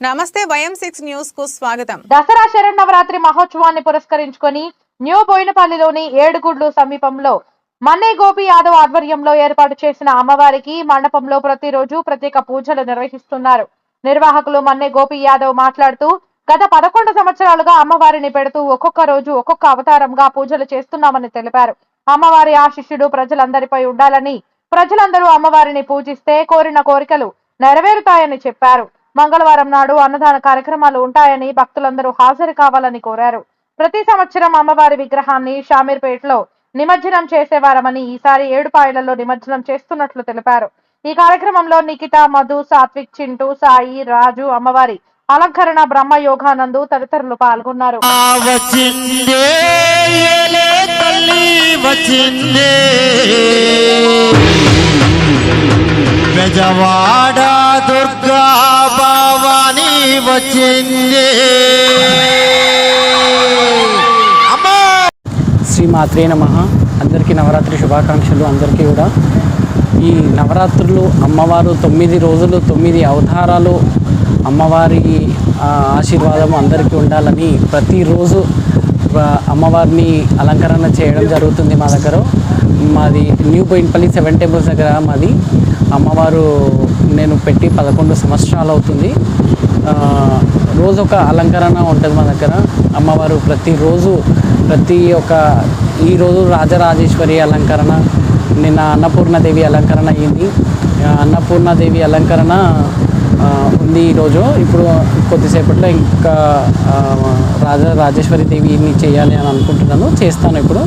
నమస్తే వయం సిక్స్ న్యూస్కు స్వాగతం. దసరా శరణవరాత్రి మహోత్సవాన్ని పురస్కరించుకొని న్యూ బోయినపల్లిలోని ఏడుగుడ్లు సమీపంలో మన్నే గోపి యాదవ్ ఆధ్వర్యంలో ఏర్పాటు చేసిన అమ్మవారికి మండపంలో ప్రతిరోజు ప్రత్యేక పూజలు నిర్వహిస్తున్నారు. నిర్వాహకులు మన్నే గోపి యాదవ్ మాట్లాడుతూ గత పదకొండు సంవత్సరాలుగా అమ్మవారిని పెడుతూ ఒక్కొక్క రోజు ఒక్కొక్క అవతారంగా పూజలు చేస్తున్నామని తెలిపారు. అమ్మవారి ఆశిష్యుడు ప్రజలందరిపై ఉండాలని ప్రజలందరూ అమ్మవారిని పూజిస్తే కోరిన కోరికలు నెరవేరుతాయని చెప్పారు. మంగళవారం నాడు అన్నదాన కార్యక్రమాలు ఉంటాయని భక్తులందరూ హాజరు కావాలని కోరారు. ప్రతి సంవత్సరం అమ్మవారి విగ్రహాన్ని షామీర్పేటలో నిమజ్జనం చేసేవారమని ఈసారి ఏడుపాయలలో నిమజ్జనం చేస్తున్నట్లు తెలిపారు. ఈ కార్యక్రమంలో నిఖిత మధు సాత్విక్ చింటూ సాయి రాజు అమ్మవారి అలంకరణ బ్రహ్మ యోగానందు తదితరులు పాల్గొన్నారు. బెజవాడ దుర్గా వచ్చింది. శ్రీమాత్రే శ్రీ నమ. అందరికీ నవరాత్రి శుభాకాంక్షలు. అందరికీ కూడా ఈ నవరాత్రులు అమ్మవారు తొమ్మిది రోజులు తొమ్మిది అవతారాలు అమ్మవారి ఆశీర్వాదం అందరికీ ఉండాలని ప్రతిరోజు అమ్మవారిని అలంకరణ చేయడం జరుగుతుంది మా దగ్గర. మాది న్యూ బోయిన్పల్లి సెవెన్ టెంపుల్స్ దగ్గర మాది. అమ్మవారు నేను పెట్టి పదకొండు సంవత్సరాలు అవుతుంది. రోజు ఒక అలంకరణ ఉంటుంది మా దగ్గర. అమ్మవారు ప్రతిరోజు ప్రతి ఒక్క ఈరోజు రాజరాజేశ్వరి అలంకరణ నిన్న అన్నపూర్ణదేవి అలంకరణ అయ్యింది అన్నపూర్ణదేవి అలంకరణ ఉంది ఈరోజు ఇప్పుడు కొద్దిసేపట్లో ఇంకా రాజా రాజ రాజేశ్వరి దేవిని చేయాలి అని అనుకుంటున్నాను. చేస్తాను ఇప్పుడు.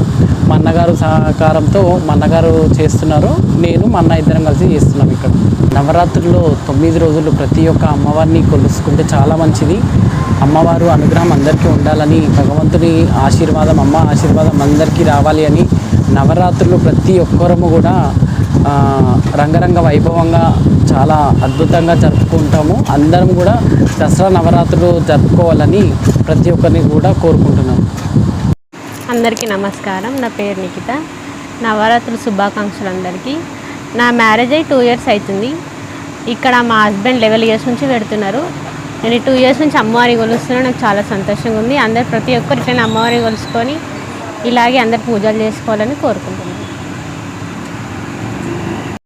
మా అన్నగారు సహకారంతో మా అన్నగారు చేస్తున్నారు. నేను మా అన్న ఇద్దరం కలిసి చేస్తున్నాం ఇక్కడ. నవరాత్రుల్లో తొమ్మిది రోజులు ప్రతి ఒక్క అమ్మవారిని కొలుసుకుంటే చాలా మంచిది. అమ్మవారు అనుగ్రహం అందరికీ ఉండాలని భగవంతుని ఆశీర్వాదం అమ్మ ఆశీర్వాదం అందరికీ రావాలి అని నవరాత్రులు ప్రతి ఒక్కరము కూడా రంగరంగ వైభవంగా చాలా అద్భుతంగా జరుపుకుంటాము. అందరం కూడా దసరా నవరాత్రులు జరుపుకోవాలని ప్రతి ఒక్కరిని కూడా కోరుకుంటున్నాము అందరికీ నమస్కారం. నా పేరు నిఖిత. నవరాత్రుల శుభాకాంక్షలు అందరికీ నా మ్యారేజ్ అయ్యి టూ ఇయర్స్ అవుతుంది ఇక్కడ మా హస్బెండ్ లెవెల్ ఇయర్స్ నుంచి పెడుతున్నారు. నేను టూ ఇయర్స్ నుంచి అమ్మవారి కొలుస్తున్నాను. నాకు చాలా సంతోషంగా ఉంది. అందరు ప్రతి ఒక్కరు ఇట్లనే అమ్మవారిని కొలుసుకొని ఇలాగే అందరు పూజలు చేసుకోవాలని కోరుకుంటున్నాను.